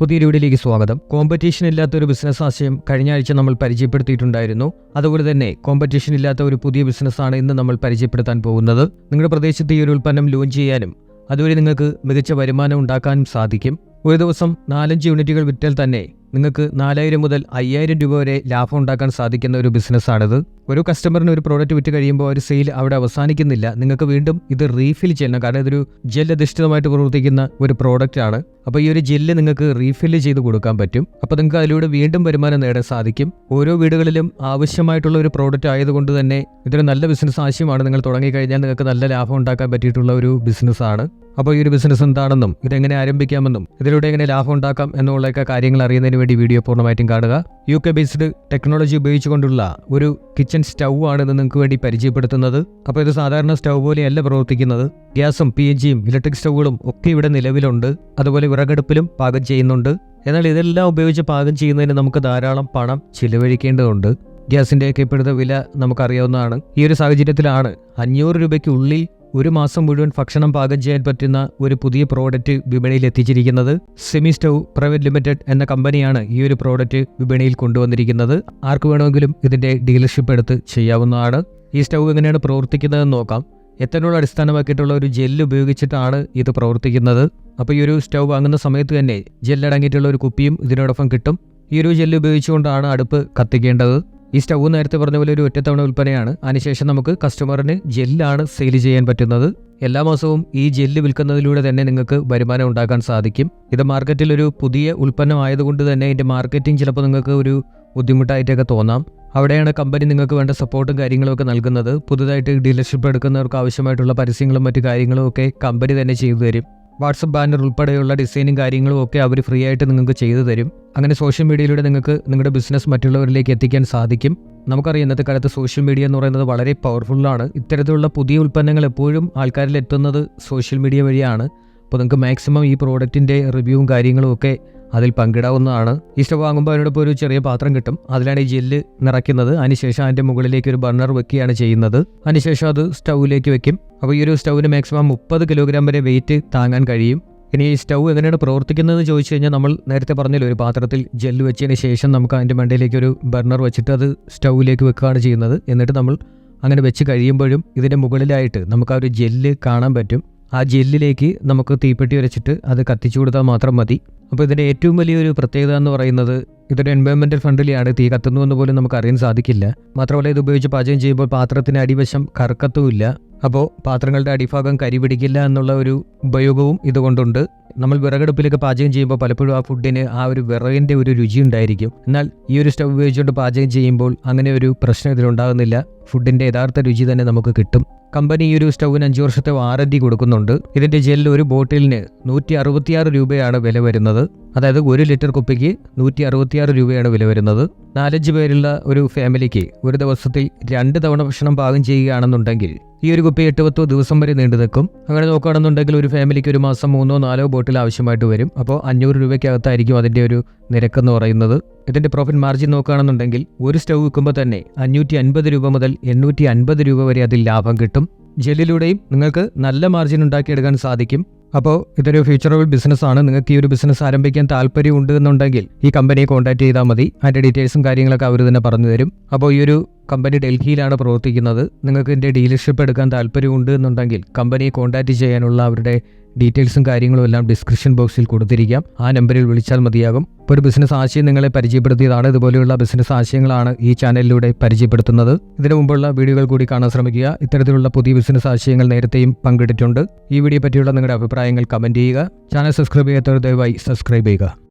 പുതിയൊരു വീഡിയോയിലേക്ക് സ്വാഗതം. കോമ്പറ്റീഷൻ ഇല്ലാത്ത ഒരു ബിസിനസ് ആശയം കഴിഞ്ഞ ആഴ്ച നമ്മൾ പരിചയപ്പെടുത്തിയിട്ടുണ്ടായിരുന്നു. അതുപോലെ തന്നെ കോമ്പറ്റീഷൻ ഇല്ലാത്ത ഒരു പുതിയ ബിസിനസ്സാണ് ഇന്ന് നമ്മൾ പരിചയപ്പെടുത്താൻ പോകുന്നത്. നിങ്ങളുടെ പ്രദേശത്ത് ഈ ഒരു ഉൽപ്പന്നം ലോഞ്ച് ചെയ്യാനും അതുവഴി നിങ്ങൾക്ക് മികച്ച വരുമാനം ഉണ്ടാക്കാനും സാധിക്കും. ഒരു ദിവസം നാലഞ്ച് യൂണിറ്റുകൾ വിറ്റാൽ തന്നെ നിങ്ങൾക്ക് നാലായിരം മുതൽ അയ്യായിരം രൂപ വരെ ലാഭം ഉണ്ടാക്കാൻ സാധിക്കുന്ന ഒരു ബിസിനസ്സാണിത്. ഒരു കസ്റ്റമറിന് ഒരു പ്രോഡക്റ്റ് വിറ്റ് കഴിയുമ്പോൾ ഒരു സെയിൽ അവിടെ അവസാനിക്കുന്നില്ല. നിങ്ങൾക്ക് വീണ്ടും ഇത് റീഫിൽ ചെയ്യണം. കാരണം ഇതൊരു ജെൽ അധിഷ്ഠിതമായിട്ട് പ്രവർത്തിക്കുന്ന ഒരു പ്രോഡക്റ്റ് ആണ്. അപ്പോൾ ഈ ഒരു ജെല്ല് നിങ്ങൾക്ക് റീഫില്ല് ചെയ്ത് കൊടുക്കാൻ പറ്റും. അപ്പോൾ നിങ്ങൾക്ക് അതിലൂടെ വീണ്ടും വരുമാനം നേടാൻ സാധിക്കും. ഓരോ വീടുകളിലും ആവശ്യമായിട്ടുള്ള ഒരു പ്രോഡക്റ്റ് ആയതുകൊണ്ട് തന്നെ ഇതൊരു നല്ല ബിസിനസ് ആശയമാണ് നിങ്ങൾ തുടങ്ങിക്കഴിഞ്ഞാൽ നിങ്ങൾക്ക് നല്ല ലാഭം ഉണ്ടാക്കാൻ പറ്റിയിട്ടുള്ള ഒരു ബിസിനസ്സാണ് അപ്പോൾ ഈ ഒരു ബിസിനസ് എന്താണെന്നും ഇതെങ്ങനെ ആരംഭിക്കാമെന്നും ഇതിലൂടെ എങ്ങനെ ലാഭം ഉണ്ടാക്കാം എന്നുള്ളൊക്കെ കാര്യങ്ങൾ അറിയുന്നതിന് വേണ്ടി വീഡിയോ പൂർണമായിട്ടും കാണുക. യു കെ ബേസ്ഡ് ടെക്നോളജി ഉപയോഗിച്ചുകൊണ്ടുള്ള ഒരു കിച്ചൺ സ്റ്റൗ ആണ് ഇത് നിങ്ങൾക്ക് വേണ്ടി പരിചയപ്പെടുത്തുന്നത്. അപ്പോൾ ഇത് സാധാരണ സ്റ്റൗ പോലെയല്ല പ്രവർത്തിക്കുന്നത്. ഗ്യാസും പി എൻ ജിയും ഇലക്ട്രിക് സ്റ്റൗകളും ഒക്കെ ഇവിടെ നിലവിലുണ്ട്. അതുപോലെ വിറകടുപ്പിലും പാകം ചെയ്യുന്നുണ്ട്. എന്നാൽ ഇതെല്ലാം ഉപയോഗിച്ച് പാകം ചെയ്യുന്നതിന് നമുക്ക് ധാരാളം പണം ചിലവഴിക്കേണ്ടതുണ്ട്. ഗ്യാസിന്റെയൊക്കെ ഇപ്പോഴത്തെ വില നമുക്കറിയാവുന്നതാണ്. ഈ ഒരു സാഹചര്യത്തിലാണ് അഞ്ഞൂറ് രൂപയ്ക്കുള്ളിൽ ഒരു മാസം മുഴുവൻ ഭക്ഷണം പാകം ചെയ്യാൻ പറ്റുന്ന ഒരു പുതിയ പ്രോഡക്റ്റ് വിപണിയിൽ എത്തിച്ചിരിക്കുന്നത് സെമി സ്റ്റൗ പ്രൈവറ്റ് ലിമിറ്റഡ് എന്ന കമ്പനിയാണ് ഈ ഒരു പ്രോഡക്റ്റ് വിപണിയിൽ കൊണ്ടുവന്നിരിക്കുന്നത്. ആർക്ക് വേണമെങ്കിലും ഇതിന്റെ ഡീലർഷിപ്പ് എടുത്ത് ചെയ്യാവുന്നതാണ്. ഈ സ്റ്റൗ എങ്ങനെയാണ് പ്രവർത്തിക്കുന്നതെന്ന് നോക്കാം. എത്തനോൾ അടിസ്ഥാനമാക്കിയിട്ടുള്ള ഒരു ജെല്ല് ഉപയോഗിച്ചിട്ടാണ് ഇത് പ്രവർത്തിക്കുന്നത്. അപ്പോൾ ഈ ഒരു സ്റ്റൗ വാങ്ങുന്ന സമയത്ത് തന്നെ ജെല്ലടങ്ങിയിട്ടുള്ള ഒരു കുപ്പിയും ഇതിനോടൊപ്പം കിട്ടും. ഈ ഒരു ജെല്ല് ഉപയോഗിച്ചുകൊണ്ടാണ് അടുപ്പ് കത്തിക്കേണ്ടത്. ഈ സ്റ്റൗ നേരത്തെ പറഞ്ഞ പോലെ ഒരു ഒറ്റത്തവണ വിൽപ്പനയാണ്. അതിനുശേഷം നമുക്ക് കസ്റ്റമറിന് ജെല്ലാണ് സെയിൽ ചെയ്യാൻ പറ്റുന്നത്. എല്ലാ മാസവും ഈ ജെല്ല് വിൽക്കുന്നതിലൂടെ തന്നെ നിങ്ങൾക്ക് വരുമാനം ഉണ്ടാക്കാൻ സാധിക്കും. ഇത് മാർക്കറ്റിൽ ഒരു പുതിയ ഉൽപ്പന്നമായതുകൊണ്ട് തന്നെ ഇതിന്റെ മാർക്കറ്റിംഗ് ചിലപ്പോൾ നിങ്ങൾക്ക് ഒരു ബുദ്ധിമുട്ടായിട്ടൊക്കെ തോന്നാം. അവിടെയാണ് കമ്പനി നിങ്ങൾക്ക് വേണ്ട സപ്പോർട്ടും കാര്യങ്ങളൊക്കെ നൽകുന്നത്. പുതുതായിട്ട് ഡീലർഷിപ്പ് എടുക്കുന്നവർക്ക് ആവശ്യമായിട്ടുള്ള പരസ്യങ്ങളും മറ്റു കാര്യങ്ങളും ഒക്കെ കമ്പനി തന്നെ ചെയ്തു തരും. വാട്സപ്പ് ബാനർ ഉൾപ്പെടെയുള്ള ഡിസൈനും കാര്യങ്ങളും ഒക്കെ അവർ ഫ്രീ ആയിട്ട് നിങ്ങൾക്ക് ചെയ്തു തരും. അങ്ങനെ സോഷ്യൽ മീഡിയയിലൂടെ നിങ്ങൾക്ക് നിങ്ങളുടെ ബിസിനസ് മറ്റുള്ളവരിലേക്ക് എത്തിക്കാൻ സാധിക്കും. നമുക്കറിയാം ഇന്നത്തെ കാലത്ത് സോഷ്യൽ മീഡിയ എന്ന് പറയുന്നത് വളരെ പവർഫുള്ളാണ് ഇത്തരത്തിലുള്ള പുതിയ ഉൽപ്പന്നങ്ങൾ എപ്പോഴും ആൾക്കാരിൽ എത്തുന്നത് സോഷ്യൽ മീഡിയ വഴിയാണ്. അപ്പോൾ നിങ്ങൾക്ക് മാക്സിമം ഈ പ്രോഡക്റ്റിന്റെ റിവ്യൂവും കാര്യങ്ങളും ഒക്കെ അതിൽ പങ്കിടാവുന്നതാണ്. ഇഷ്ടം വാങ്ങുമ്പോൾ അതിനോടൊപ്പം ഒരു ചെറിയ പാത്രം കിട്ടും. അതിലാണ് ഈ ജെല്ല് നിറയ്ക്കുന്നത്. അതിനുശേഷം അതിന്റെ മുകളിലേക്ക് ഒരു ബർണർ വെക്കുകയാണ് ചെയ്യുന്നത്. അതിനുശേഷം അത് സ്റ്റൗവിലേക്ക് വെക്കും. അപ്പോൾ ഈ ഒരു സ്റ്റൗവിന് മാക്സിമം മുപ്പത് കിലോഗ്രാം വരെ വെയിറ്റ് താങ്ങാൻ കഴിയും. ഇനി ഈ സ്റ്റൗ എങ്ങനെയാണ് പ്രവർത്തിക്കുന്നതെന്ന് ചോദിച്ചു കഴിഞ്ഞാൽ നമ്മൾ നേരത്തെ പറഞ്ഞല്ലോ ഒരു പാത്രത്തിൽ ജെല്ല് വെച്ചതിന് ശേഷം നമുക്ക് അതിന്റെ മണ്ടയിലേക്ക് ഒരു ബർണർ വെച്ചിട്ട് അത് സ്റ്റൗവിലേക്ക് വെക്കുകയാണ് ചെയ്യുന്നത്. എന്നിട്ട് നമ്മൾ അങ്ങനെ വെച്ച് കഴിയുമ്പോഴും ഇതിന്റെ മുകളിലായിട്ട് നമുക്ക് ആ ഒരു ജെല്ല് കാണാൻ പറ്റും. ആ ജെല്ലിലേക്ക് നമുക്ക് തീപ്പെട്ടി വരച്ചിട്ട് അത് കത്തിച്ചു കൊടുത്താൽ മാത്രം മതി. അപ്പോൾ ഇതിന്റെ ഏറ്റവും വലിയൊരു പ്രത്യേകത എന്ന് പറയുന്നത് ഇതൊരു എൻവയോൺമെന്റൽ ഫ്രണ്ട്ലിയാണ് തീ കത്തുന്നുവെന്ന് പോലും നമുക്ക് അറിയാൻ സാധിക്കില്ല. മാത്രമല്ല ഇത് ഉപയോഗിച്ച് പാചകം ചെയ്യുമ്പോൾ പാത്രത്തിന് അടിവശം കറക്കത്തുമില്ല അപ്പോൾ പാത്രങ്ങളുടെ അടിഭാഗം കരി പിടിക്കില്ല എന്നുള്ള ഒരു ഉപയോഗവും ഇതുകൊണ്ടുണ്ട്. നമ്മൾ വിറകടുപ്പിലൊക്കെ പാചകം ചെയ്യുമ്പോൾ പലപ്പോഴും ആ ഫുഡിന് ആ ഒരു വിറകിന്റെ ഒരു രുചി ഉണ്ടായിരിക്കും. എന്നാൽ ഈ ഒരു സ്റ്റവ് ഉപയോഗിച്ചുകൊണ്ട് പാചകം ചെയ്യുമ്പോൾ അങ്ങനെ ഒരു പ്രശ്നം ഇതിലുണ്ടാകുന്നില്ല. ഫുഡിന്റെ യഥാർത്ഥ രുചി തന്നെ നമുക്ക് കിട്ടും. കമ്പനി ഈ ഒരു സ്റ്റൗവിന് അഞ്ച് വർഷത്തെ വാറന്റി കൊടുക്കുന്നുണ്ട്. ഇതിന്റെ ജെല്ല് ഒരു ബോട്ടിലിന് നൂറ്റി രൂപയാണ് വില വരുന്നത്. അതായത് ഒരു ലിറ്റർ കുപ്പിക്ക് നൂറ്റി അറുപത്തിയാറ് രൂപയാണ് വില വരുന്നത്. നാലഞ്ച് പേരുള്ള ഒരു ഫാമിലിക്ക് ഒരു ദിവസത്തിൽ രണ്ട് തവണ ഭക്ഷണം പാകം ചെയ്യുകയാണെന്നുണ്ടെങ്കിൽ ഈ ഒരു കുപ്പി എട്ട് പത്തോ ദിവസം വരെ നീണ്ടു നിൽക്കും. അങ്ങനെ നോക്കുകയാണെന്നുണ്ടെങ്കിൽ ഒരു ഫാമിലിക്ക് ഒരു മാസം മൂന്നോ നാലോ ബോട്ടിൽ ആവശ്യമായിട്ട് വരും. അപ്പോൾ അഞ്ഞൂറ് രൂപയ്ക്കകത്തായിരിക്കും അതിന്റെ ഒരു നിരക്കെന്ന് പറയുന്നത്. ഇതിന്റെ പ്രോഫിറ്റ് മാർജിൻ നോക്കുകയാണെന്നുണ്ടെങ്കിൽ ഒരു സ്റ്റൗ വിൽക്കുമ്പോൾ തന്നെ അഞ്ഞൂറ്റി അൻപത് രൂപ മുതൽ എണ്ണൂറ്റി അൻപത് രൂപ വരെ അതിൽ ലാഭം കിട്ടും. ജെല്ലിലൂടെയും നിങ്ങൾക്ക് നല്ല മാർജിൻ ഉണ്ടാക്കിയെടുക്കാൻ സാധിക്കും. അപ്പോൾ ഇതൊരു ഫ്യൂച്ചറബിൾ ബിസിനസ്സാണ് നിങ്ങൾക്ക് ഈ ഒരു ബിസിനസ് ആരംഭിക്കാൻ താല്പര്യമുണ്ട് എന്നുണ്ടെങ്കിൽ ഈ കമ്പനിയെ കോൺടാക്ട് ചെയ്താൽ മതി. അതിന്റെ ഡീറ്റെയിൽസും കാര്യങ്ങളൊക്കെ അവർ തന്നെ പറഞ്ഞു തരും. അപ്പോൾ ഈ ഒരു കമ്പനി ഡൽഹിയിലാണ് പ്രവർത്തിക്കുന്നത്. നിങ്ങൾക്ക് ഇതിന്റെ ഡീലർഷിപ്പ് എടുക്കാൻ താല്പര്യമുണ്ട് എന്നുണ്ടെങ്കിൽ കമ്പനിയെ കോൺടാക്ട് ചെയ്യാനുള്ള അവരുടെ ഡീറ്റെയിൽസും കാര്യങ്ങളും എല്ലാം ഡിസ്ക്രിപ്ഷൻ ബോക്സിൽ കൊടുത്തിരിക്കാം. ആ നമ്പറിൽ വിളിച്ചാൽ മതിയാകും. ഒരു ബിസിനസ് ആശയം നിങ്ങളെ പരിചയപ്പെടുത്തിയതാണ്. ഇതുപോലെയുള്ള ബിസിനസ് ആശയങ്ങളാണ് ഈ ചാനലിലൂടെ പരിചയപ്പെടുത്തുന്നത്. ഇതിനു മുമ്പുള്ള വീഡിയോകൾ കൂടി കാണാൻ ശ്രമിക്കുക. ഇത്തരത്തിലുള്ള പുതിയ ബിസിനസ് ആശയങ്ങൾ നേരത്തെയും പങ്കിട്ടിട്ടുണ്ട്. ഈ വീഡിയോ പറ്റിയുള്ള നിങ്ങളുടെ അഭിപ്രായങ്ങൾ കമന്റ് ചെയ്യുക. ചാനൽ സബ്സ്ക്രൈബ് ചെയ്യാത്തവർ ദയവായി സബ്സ്ക്രൈബ് ചെയ്യുക.